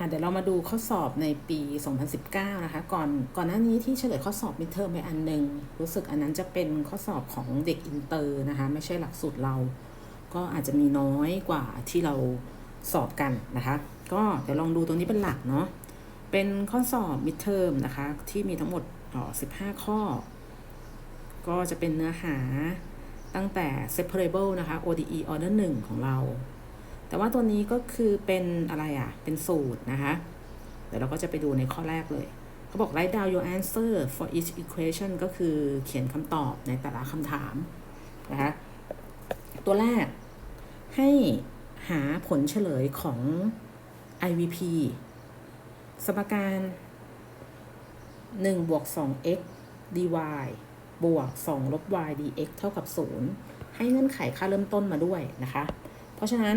อะเดี๋ยวเรามาดูข้อสอบในปี 2019 นะคะ ก่อนก่อนหน้านี้ที่เฉลยข้อสอบมิเทอมไปอันหนึ่งรู้สึกอันนั้นจะเป็นข้อสอบของเด็กอินเตอร์นะคะ ไม่ใช่หลักสูตรเรา ก็อาจจะมีน้อยกว่าที่เราสอบกันนะคะ ก็เดี๋ยวลองดูตรงนี้เป็นหลักเนาะเป็นข้อสอบมิเทอมนะคะ ที่มีทั้งหมดอ๋อ15 ข้อ ก็จะเป็นเนื้อหาตั้งแต่ separable นะคะ ODE order 1 ของเรา แต่ว่าตัวนี้ก็คือเป็นอะไรอะ่ะ เป็นสูตรนะคะ เดี๋ยวเราก็จะไปดูในข้อแรกเลยเขาบอก write down your answer for each equation ก็คือเขียนคำตอบในแต่ละคำถามนะคะตัวแรกให้หาผลเฉลยของ IVP สมการ1บวก 2x dy บวก 2 ลบ y dx เท่ากับ 0 ให้เงื่อนไขค่าเริ่มต้นมาด้วยนะคะ เพราะฉะนั้น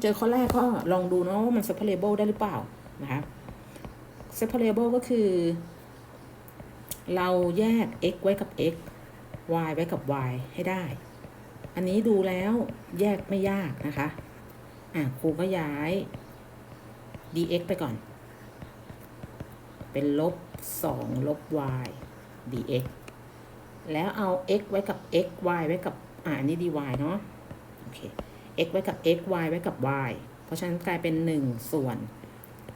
เจอข้อแรกก็ลองดูนะว่ามัน separable ได้หรือเปล่านะคะ separable ก็คือ เราแยก x ไว้กับ x y ไว้กับ y ให้ได้ อันนี้ดูแล้วแยกไม่ยากนะคะ อะครูก็ย้าย dx ไปก่อน เป็นลบ 2 ลบ y dx แล้วเอา x ไว้กับ x y ไว้กับ อ่านนี้ dy เนาะ โอเค x ไว้กับ x y ไว้กับ y เพราะฉะนั้นกลายเป็น 1 ส่วน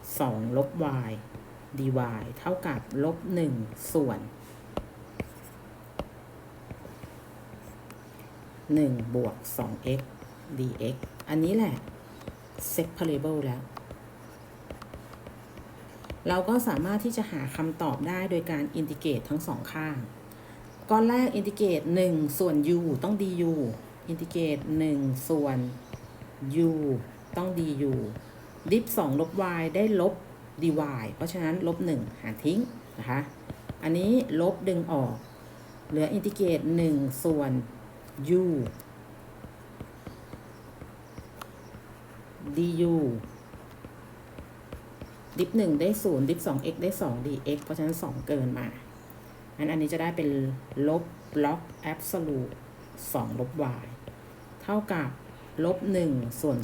2 ลบ y dy เท่ากับลบ 1 ส่วน 1 บวก 2x dx อันนี้แหละ separable แล้ว เราก็สามารถที่จะหาคำตอบได้โดยการอินทิเกรตทั้งสองข้าง ก้อนแรกอินทิเกรต1ส่วน u ต้อง du อินทิเกรต1ส่วน u ต้อง du ดิฟ2ลบ y ได้ลบ dy เพราะฉะนั้นลบ 1 หารทิ้งนะคะ อันนี้ลบดึงออก เหลืออินทิเกรต1ส่วน u du ดิฟ1ได้0ดิฟ 2x ได้2 dx เพราะฉะนั้น2เกินมาอันอันนี้จะได้เป็นลบล็อก absolute 2ลบ y เท่ากับลบ1ส่วน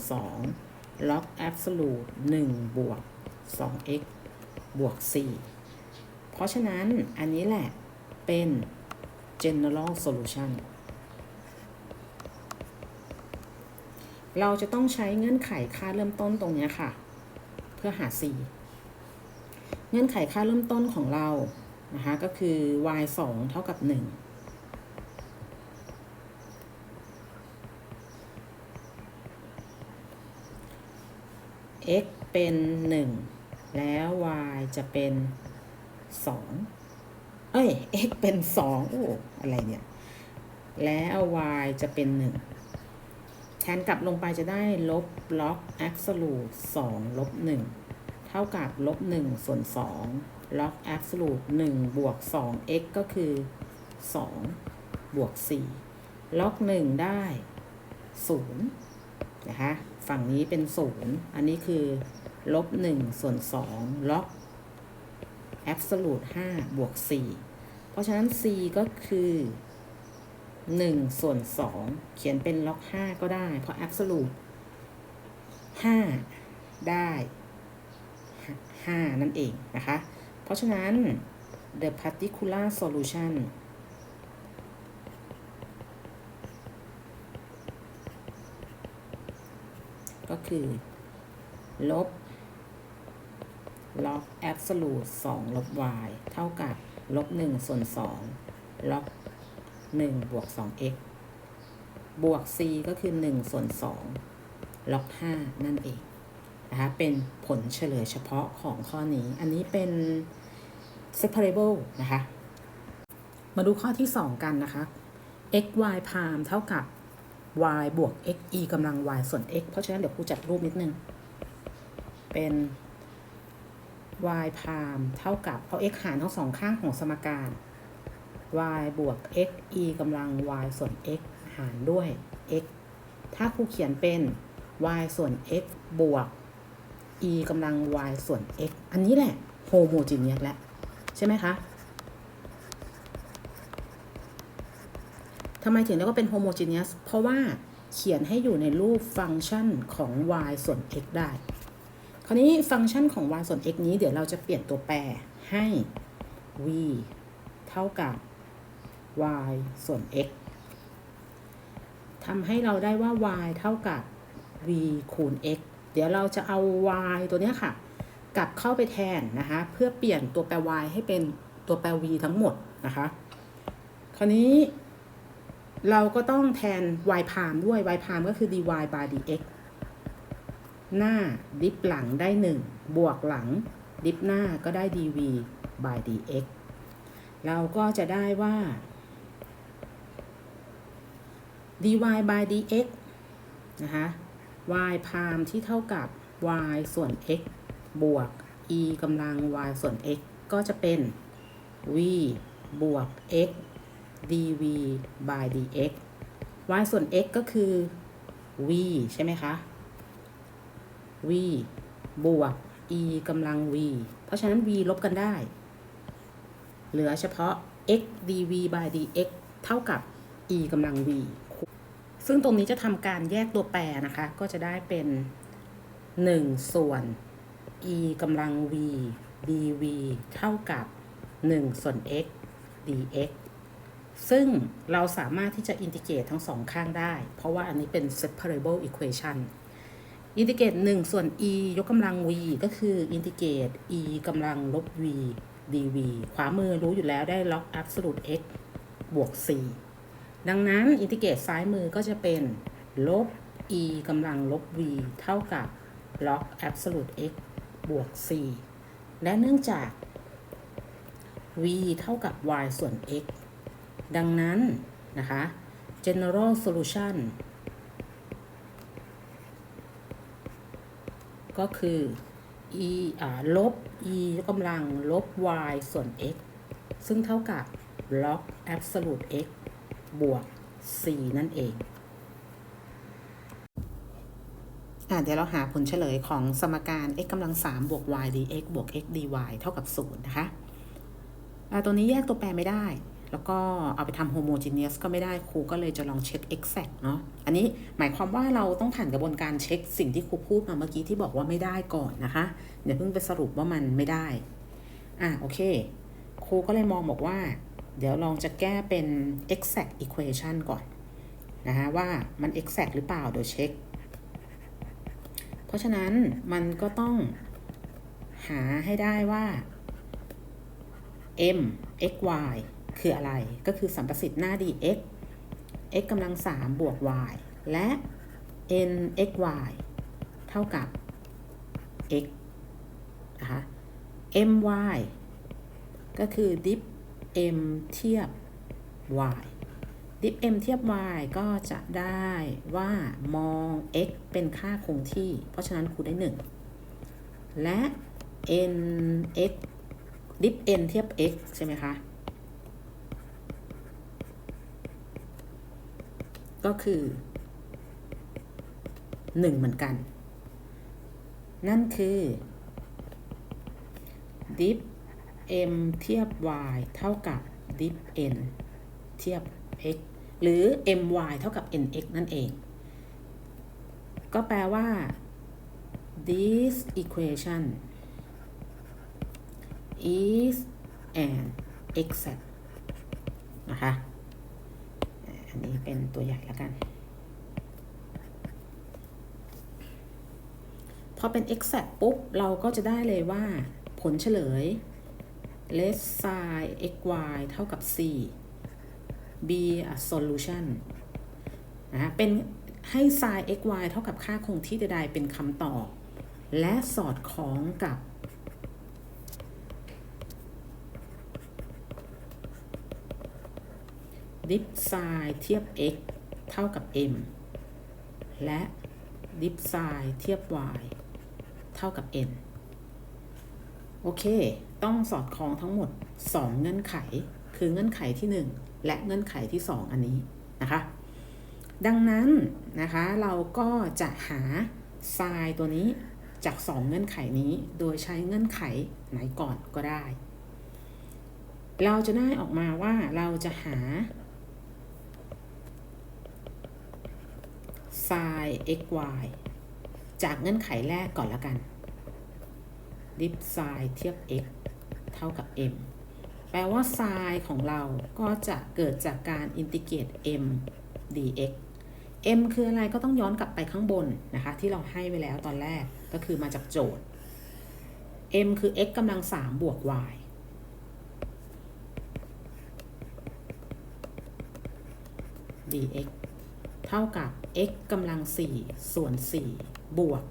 2ล็อก absolute 1บวก 2x บวก 4 เพราะฉะนั้นอันนี้แหละเป็น general solution เราจะต้องใช้เงื่อนไขค่าเริ่มต้นตรงเนี้ยค่ะ เพื่อหา c เงื่อนไขค่าเริ่มต้นของเรานะคะก็คือ y 2เท่ากับ 1 x เป็น 1 แล้ว y จะเป็น 2 เอ้ย x เป็น 2 โอ้อะไรเนี่ย แล้ว y จะเป็น 1 แทนกลับลงไปจะได้ลบล็อก absolute 2ลบ 1 เท่ากับลบ 1 ส่วน 2 ล็อก absolute 1 บวก 2x ก็คือ 2 บวก 4 ล็อก 1 ได้0นะคะ ฝั่งนี้เป็น0อันนี้คือลบ1ส่วน2ล็อก absolute 5บวก4เพราะฉะนั้น c ก็คือ1ส่วน2เขียนเป็นล็อก5ก็ได้ เพราะ absolute 5ได้5นั่นเองนะคะ เพราะฉะนั้น the particular solution ก็ คือ ลบล็อก absolute 2 ลบ y เท่ากับ ลบ 1 ส่วน2ล็อก1บวก 2x บวก c ก็คือ 1 ส่วน2ล็อก5นั่นเองนะคะเป็นผลเฉลยเฉพาะของข้อนี้ อันนี้เป็น separable นะคะ มาดูข้อที่ 2 กันนะคะ x y prime เท่ากับ y บวก x e กำลัง y ส่วน x เพราะฉะนั้นเดี๋ยวครูจัดรูปนิดนึง เป็น y prime เท่ากับเอา x หารทั้งสองข้างของสมการ y บวก x e กำลัง y ส่วน x หารด้วย x ถ้าครูเขียนเป็น y ส่วน x บวก e กำลัง y ส่วน x อันนี้แหละ homogeneous แล้วใช่ไหมคะำไมถึงเรียกว่าเป็น homogeneous เพราะว่าเขียนให้อยู่ในรูปฟังก์ชันของ y ส่วน x ได้ คราวนี้ฟังก์ชันของ y ส่วน x นี้เดี๋ยวเราจะเปลี่ยนตัวแปรให้ v เท่ากับ y ส่วน x ทำให้เราได้ว่า y เท่ากับ v คูณ x เดี๋ยวเราจะเอา y ตัวนี้ค่ะ กลับเข้าไปแทนนะคะ เพื่อเปลี่ยนตัวแปร y ให้เป็นตัวแปร v ทั้งหมดนะคะ คราวนี้ เราก็ต้องแทน y พามด้วย y พามก็คือ dy by dx หน้าดิฟหลังได้ 1 บวกหลัง ดิฟหน้าก็ได้ dv by dx เราก็จะได้ว่า dy by dx นะคะ y พามที่เท่ากับ y ส่วน x บวก e กำลัง y ส่วน x ก็จะเป็น v บวก x dv by dx y ส่วน x ก็คือ v ใช่ไหมคะ v บวก e กำลัง v เพราะฉะนั้น v ลบกันได้ เหลือเฉพาะ x dv by dx เท่ากับ e กำลัง v ซึ่งตรงนี้จะทำการแยกตัวแปรนะคะ ก็จะได้เป็น 1 ส่วน e กำลัง v dv เท่ากับ 1 ส่วน x dx ซึ่งเราสามารถที่จะอินทิเกรตทั้งสองข้างได้ เพราะว่าอันนี้เป็น separable equation อินทิเกรต1ส่วน e ยกกำลัง v ก็คืออินทิเกรต e กำลังลบ v dv ขวามือรู้อยู่แล้วได้ log absolute x บวก4ดังนั้นอินทิเกรตซ้ายมือก็จะเป็นลบ e กำลังลบ v เท่ากับ log absolute x บวก4และเนื่องจาก v เท่ากับ y ส่วน x ดังนั้นนะคะ general solution ก็คือ e อ่าลบ e ยกกำลังลบ y ส่วน x ซึ่งเท่ากับ log absolute x บวก4นั่นเองอะเดี๋ยวเราหาผลเฉลยของสมการ x กำลัง 3 บวก y dx บวก x dy เท่ากับ 0 นะคะอะตัวนี้แยกตัวแปรไม่ได้ แล้วก็เอาไปทำ homogeneous ก็ไม่ได้ครูก็เลยจะลองเช็ค exact เนาะอันนี้หมายความว่าเราต้องผ่านกระบวนการเช็คสิ่งที่ครูพูดมาเมื่อกี้ที่บอกว่าไม่ได้ก่อนนะคะเดี๋ยวเพิ่งไปสรุปว่ามันไม่ได้อะโอเคครูก็เลยมองบอกว่า เดี๋ยวลองจะแก้เป็น exact equation ก่อนนะคะว่ามัน exact หรือเปล่าเดี๋ยวเช็ค เพราะฉะนั้นมันก็ต้องหาให้ได้ว่า m x y คืออะไร ก็คือสัมประสิทธิ์หน้าดี x x กำลัง3บวก y และ n x y เท่ากับ x นะคะ m y ก็คือ diff m เทียบ y diff m เทียบ y ก็จะได้ว่ามอง x เป็นค่าคงที่ เพราะฉะนั้นครูได้ 1 และ n x diff n เทียบ x ใช่ไหมคะ ก็คือ1เหมือนกัน นั่นคือ diff m เทียบ y เท่ากับ diff n เทียบ x หรือ my เท่ากับ nx นั่นเอง ก็แปลว่า this equation is an exact นะคะ เป็นตัวใหญ่แล้วกัน พอเป็น exact ปุ๊บ เราก็จะได้เลยว่าผลเฉลย let sin xy เท่ากับ c b a solution นะเป็นให้ sin xy เท่ากับค่าคงที่ใดๆเป็นคำตอบ และสอดคล้องกับ ดิฟไซเทียบ x เท่ากับ m และดิฟไซเทียบ y เท่ากับ n โอเค ต้องสอดคล้องทั้งหมด 2 เงื่อนไข คือเงื่อนไขที่ 1 และเงื่อนไขที่ 2 อันนี้นะคะ ดังนั้นนะคะเราก็จะหาไซตัวนี้จาก 2 เงื่อนไขนี้ โดยใช้เงื่อนไขไหนก่อนก็ได้ เราจะได้ออกมาว่าเราจะหา sin xy จากเงื่อนไขแรกก่อนละกัน ดิฟไซน์เทียบ x เท่ากับ m แปลว่าไซน์ของเราก็จะเกิดจากการอินทิเกรต m dx m คืออะไรก็ต้องย้อนกลับไปข้างบนนะคะ ที่เราให้ไว้แล้วตอนแรกก็คือมาจากโจทย์ m คือ x กำลัง 3 บวก y dx เท่ากับ x กำลัง 4 ส่วน 4 บวก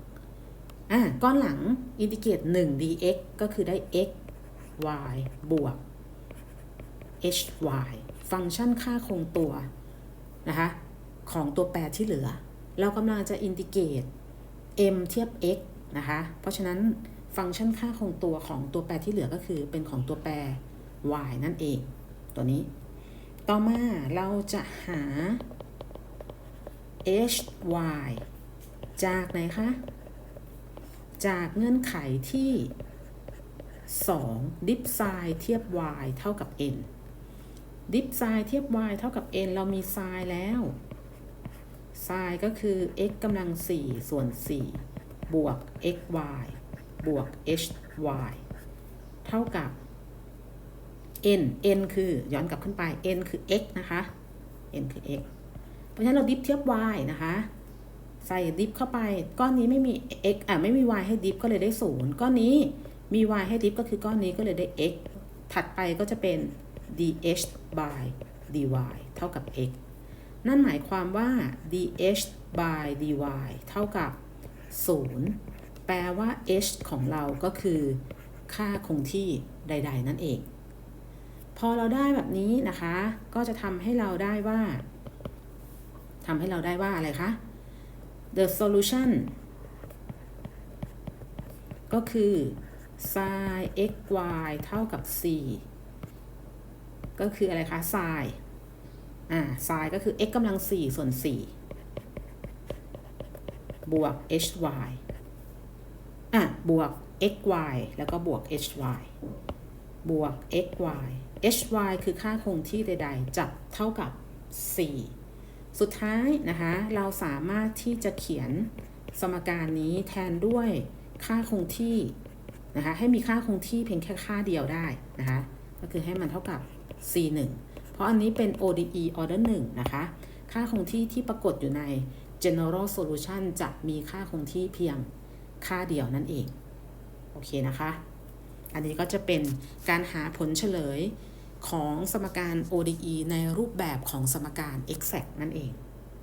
อะก้อนหลังอินทิเกรต1 dx ก็คือได้ x y บวก h y ฟังก์ชันค่าคงตัว นะคะ ของตัวแปรที่เหลือ เรากำลังจะอินทิเกรต m เทียบ x นะคะ เพราะฉะนั้นฟังก์ชันค่าคงตัวของตัวแปรที่เหลือก็คือเป็นของตัวแปร y นั่นเอง ตัวนี้ ต่อมาเราจะหา h y จากไหนคะ จากเงื่อนไขที่ 2 ดิฟไซน์เทียบ y เท่ากับ n ดิฟไซน์เทียบ y เท่ากับ n เรามีไซน์แล้วไซน์ก็คือ x กำลัง 4 ส่วน 4 บวก x y บวก h y เท่ากับ n n คือย้อนกลับขึ้นไป n คือ x นะคะ n คือ x ราะฉะนั้นเราดิฟเทียบ y นะคะ ใส่ดิฟเข้าไป ก้อนนี้ไม่มี x อะไม่มี y ให้ดิฟก็เลยได้ 0 ก้อนนี้มี y ให้ดิฟก็คือก้อนนี้ก็เลยได้ x ถัดไปก็จะเป็น dh by dy เท่ากับ x นั่นหมายความว่า dh by dy เท่ากับ 0 แปลว่า h ของเราก็คือค่าคงที่ใด ๆ นั่นเอง พอเราได้แบบนี้นะคะ ก็จะทำให้เราได้ว่า ทำให้เราได้ว่าอะไรคะ the solution ก็คือ sin x y เท่ากับ c ก็คืออะไรคะ sin อ่า sin ก็คือ x กำลัง 4 ส่วน 4 บวก h y อะ บวก x y แล้วก็บวก h y บวก x y h y คือค่าคงที่ใด ๆ จับเท่ากับ 4 สุดท้ายนะคะเราสามารถที่จะเขียนสมการนี้แทนด้วยค่าคงที่นะคะให้มีค่าคงที่เพียงแค่ค่าเดียวได้นะคะก็คือให้มันเท่ากับ c 1เพราะอันนี้เป็น ODE order 1นะคะค่าคงที่ที่ปรากฏอยู่ใน general solution จะมีค่าคงที่เพียงค่าเดียวนั่นเอง โอเคนะคะ อันนี้ก็จะเป็นการหาผลเฉลย ของสมการ ODE ในรูปแบบของสมการ exact นั่นเอง